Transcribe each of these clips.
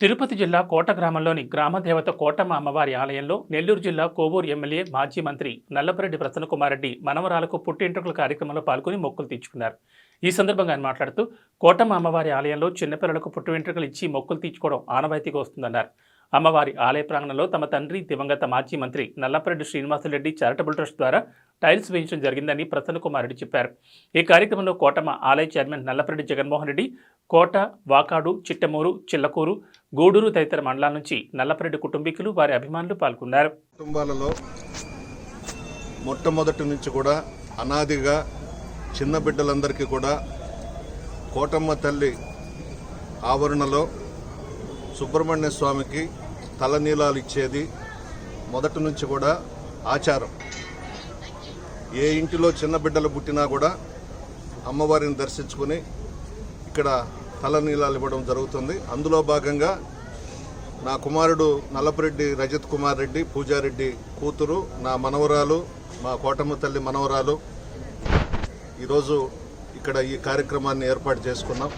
తిరుపతి జిల్లా కోట గ్రామంలోని గ్రామదేవత కోటమ్మ అమ్మవారి ఆలయంలో నెల్లూరు జిల్లా కోవూరు ఎమ్మెల్యే మాజీ మంత్రి నల్లపరెడ్డి ప్రసన్నకుమారెడ్డి మనవరాలకు పుట్టింటుకల కార్యక్రమంలో పాల్గొని మొక్కులు తీర్చుకున్నారు. ఈ సందర్భంగా ఆయన మాట్లాడుతూ కోటమ్మ అమ్మవారి ఆలయంలో చిన్నపిల్లలకు పుట్టు వెంట్రుకలు ఇచ్చి మొక్కులు తీర్చుకోవడం ఆనవాయితీగా వస్తుందన్నారు. అమ్మవారి ఆలయ ప్రాంగణంలో తమ తండ్రి దివంగత మాజీ మంత్రి నల్లపరెడ్డి శ్రీనివాసరెడ్డి చారిటబుల్ ట్రస్ట్ ద్వారా టైల్స్ వేయించడం జరిగిందని ప్రసన్నకుమార్ రెడ్డి చెప్పారు. ఈ కార్యక్రమంలో కోటమ్మ ఆలయ చైర్మన్ నల్లపరెడ్డి జగన్మోహన్ రెడ్డి కోట వాకాడు చిట్టమూరు చిల్లకూరు గూడూరు తదితర మండలాల నుంచి నల్లపరెడ్డి కుటుంబీకులు వారి అభిమానులు పాల్గొన్నారు. కుటుంబాలలో మొట్టమొదటి నుంచి కూడా అనాదిగా చిన్న బిడ్డలందరికీ కూడా కోటమ్మ తల్లి ఆవరణలో సుబ్రహ్మణ్య స్వామికి తలనీలాలు ఇచ్చేది మొదటి నుంచి కూడా ఆచారం. ఏ ఇంటిలో చిన్న బిడ్డలు పుట్టినా కూడా అమ్మవారిని దర్శించుకుని ఇక్కడ తలనీలాలు ఇవ్వడం జరుగుతుంది. అందులో భాగంగా నా కుమారుడు నల్లపరెడ్డి రజత్ కుమార్ రెడ్డి పూజారెడ్డి కూతురు నా మనవరాలు మా కోటమ్మ తల్లి మనవరాలు. ఈరోజు ఇక్కడ ఈ కార్యక్రమాన్ని ఏర్పాటు చేసుకున్నాం.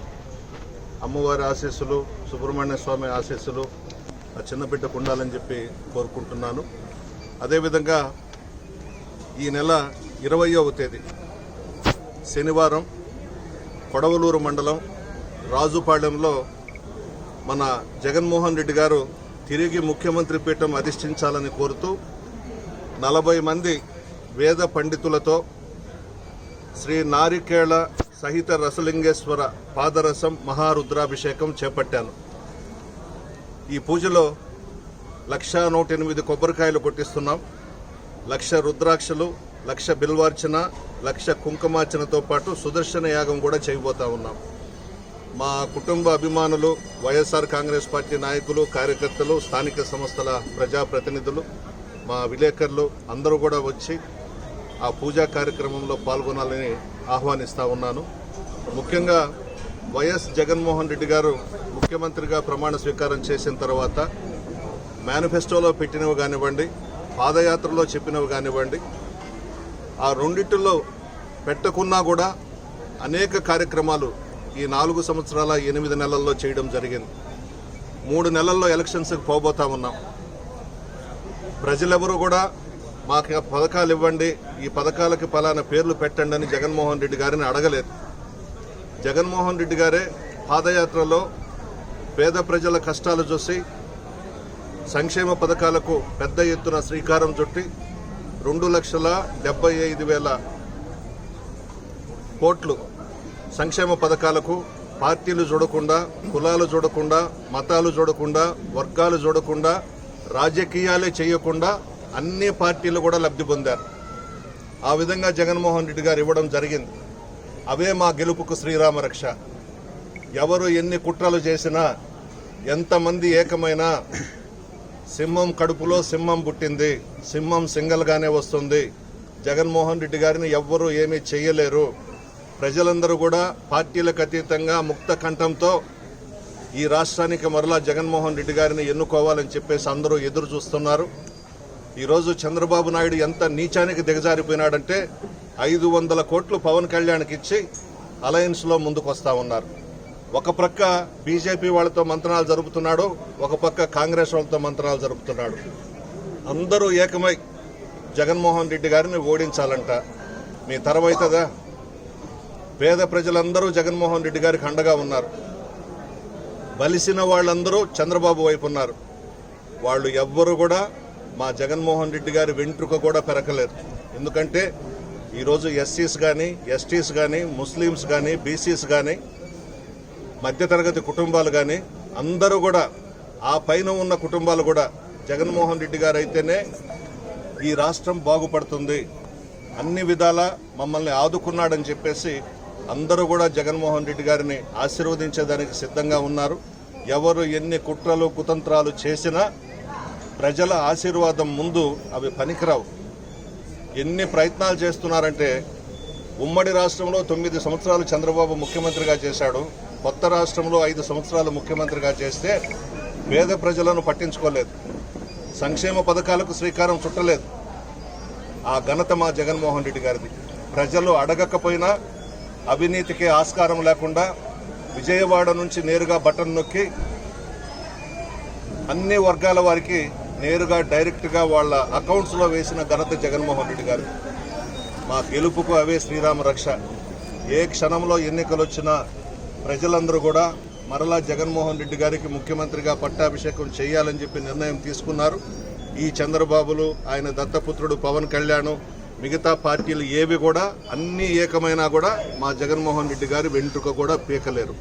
అమ్మవారి ఆశీస్సులు సుబ్రహ్మణ్య స్వామి ఆశీస్సులు ఆ చిన్న బిడ్డకు ఉండాలని చెప్పి కోరుకుంటున్నాను. అదేవిధంగా ఈ నెల ఇరవయవ తేదీ శనివారం కొడవలూరు మండలం రాజుపాళెంలో మన జగన్మోహన్ రెడ్డి గారు తిరిగి ముఖ్యమంత్రి పీఠం అధిష్ఠించాలని కోరుతూ నలభై మంది వేద పండితులతో శ్రీ నారికేళ సహిత రసలింగేశ్వర పాదరసం మహారుద్రాభిషేకం చేపట్టాను. ఈ పూజలో లక్ష నూట ఎనిమిది కొబ్బరికాయలు కొట్టిస్తున్నాం. లక్ష రుద్రాక్షలు లక్ష బిల్వార్చన లక్ష కుంకుమార్చనతో పాటు సుదర్శన యాగం కూడా చేయబోతా ఉన్నాం. మా కుటుంబ అభిమానులు వైఎస్ఆర్ కాంగ్రెస్ పార్టీ నాయకులు కార్యకర్తలు స్థానిక సంస్థల ప్రజాప్రతినిధులు మా విలేకరులు అందరూ కూడా వచ్చి ఆ పూజా కార్యక్రమంలో పాల్గొనాలని ఆహ్వానిస్తా ఉన్నాను. ముఖ్యంగా వైఎస్ జగన్మోహన్ రెడ్డి గారు ముఖ్యమంత్రిగా ప్రమాణ స్వీకారం చేసిన తర్వాత మేనిఫెస్టోలో పెట్టినవి కానివ్వండి పాదయాత్రలో చెప్పినవి కానివ్వండి ఆ రెండిటిలో పెట్టకున్నా కూడా అనేక కార్యక్రమాలు ఈ నాలుగు సంవత్సరాల ఎనిమిది నెలల్లో చేయడం జరిగింది. మూడు నెలల్లో ఎలక్షన్స్కి పోబోతా ఉన్నాం. ప్రజలెవరూ కూడా మాకు ఆ పథకాలు ఇవ్వండి ఈ పథకాలకి ఫలానా పేర్లు పెట్టండి అని జగన్మోహన్ రెడ్డి గారిని అడగలేదు. జగన్మోహన్ రెడ్డి గారే పాదయాత్రలో పేద ప్రజల కష్టాలు చూసి సంక్షేమ పథకాలకు పెద్ద ఎత్తున శ్రీకారం చుట్టి రెండు లక్షల డెబ్బై ఐదు వేల కోట్లు సంక్షేమ పథకాలకు పార్టీలు చూడకుండా కులాలు చూడకుండా మతాలు చూడకుండా వర్గాలు చూడకుండా రాజకీయాలే చేయకుండా అన్ని పార్టీలు కూడా లబ్ధి పొందారు. ఆ విధంగా జగన్మోహన్ రెడ్డి గారు ఇవ్వడం జరిగింది. అవే మా గెలుపుకు శ్రీరామ రక్ష. ఎవరు ఎన్ని కుట్రలు చేసినా ఎంతమంది ఏకమైనా సింహం కడుపులో సింహం పుట్టింది సింహం సింగల్గానే వస్తుంది. జగన్మోహన్ రెడ్డి గారిని ఎవ్వరూ ఏమీ చేయలేరు. ప్రజలందరూ కూడా పార్టీలకు అతీతంగా ముక్త కంఠంతో ఈ రాష్ట్రానికి మరలా జగన్మోహన్ రెడ్డి గారిని ఎన్నుకోవాలని చెప్పేసి అందరూ ఎదురు చూస్తున్నారు. ఈరోజు చంద్రబాబు నాయుడు ఎంత నీచానికి దిగజారిపోయినాడంటే ఐదు వందల కోట్లు పవన్ కళ్యాణ్కి ఇచ్చి అలయన్స్లో ముందుకొస్తా ఉన్నారు. ఒక ప్రక్క బీజేపీ వాళ్ళతో మంత్రణాలు జరుపుతున్నాడు ఒక పక్క కాంగ్రెస్ వాళ్ళతో మంత్రణాలు జరుపుతున్నాడు. అందరూ ఏకమై జగన్మోహన్ రెడ్డి గారిని ఓడించాలంట. మీ తరవైతుందా పేద ప్రజలందరూ జగన్మోహన్ రెడ్డి గారికి అండగా ఉన్నారు. బలిసిన వాళ్ళందరూ చంద్రబాబు వైపు ఉన్నారు. వాళ్ళు ఎవ్వరు కూడా మా జగన్మోహన్ రెడ్డి గారి వెంట్రుక కూడా పెరకలేరు. ఎందుకంటే ఈరోజు ఎస్సీస్ కానీ ఎస్టీస్ కానీ ముస్లిమ్స్ కానీ బీసీస్ కానీ మధ్యతరగతి కుటుంబాలు కానీ అందరూ కూడా ఆ పైన ఉన్న కుటుంబాలు కూడా జగన్మోహన్ రెడ్డి గారు అయితేనే ఈ రాష్ట్రం బాగుపడుతుంది. అన్ని విధాలా మమ్మల్ని ఆదుకున్నాడని చెప్పేసి అందరూ కూడా జగన్మోహన్ రెడ్డి గారిని ఆశీర్వదించేదానికి సిద్ధంగా ఉన్నారు. ఎవరు ఎన్ని కుట్రలు కుతంత్రాలు చేసినా ప్రజల ఆశీర్వాదం ముందు అవి పనికిరావు. ఎన్ని ప్రయత్నాలు చేస్తున్నారంటే ఉమ్మడి రాష్ట్రంలో తొమ్మిది సంవత్సరాలు చంద్రబాబు ముఖ్యమంత్రిగా చేశాడు. కొత్త రాష్ట్రంలో ఐదు సంవత్సరాలు ముఖ్యమంత్రిగా చేస్తే పేద ప్రజలను పట్టించుకోలేదు. సంక్షేమ పథకాలకు శ్రీకారం చుట్టలేదు. ఆ ఘనత మా జగన్మోహన్ రెడ్డి గారిది. ప్రజలు అడగకపోయినా అవినీతికి ఆస్కారం లేకుండా విజయవాడ నుంచి నేరుగా బటన్ నొక్కి అన్ని వర్గాల వారికి నేరుగా డైరెక్ట్గా వాళ్ళ అకౌంట్స్లో వేసిన ఘనత జగన్మోహన్ రెడ్డి గారు. మా గెలుపుకు అవే శ్రీరామ రక్ష. ఏ క్షణంలో ఎన్నికలు వచ్చినా ప్రజలందరూ కూడా మరలా జగన్మోహన్ రెడ్డి గారికి ముఖ్యమంత్రిగా పట్టాభిషేకం చేయాలని చెప్పి నిర్ణయం తీసుకున్నారు. ఈ చంద్రబాబులు ఆయన దత్తపుత్రుడు పవన్ కళ్యాణ్ మిగతా పార్టీలు ఏవి కూడా అన్ని ఏకమైనా కూడా మా జగన్మోహన్ రెడ్డి గారి వెంట్రుక కూడా పీకలేరు.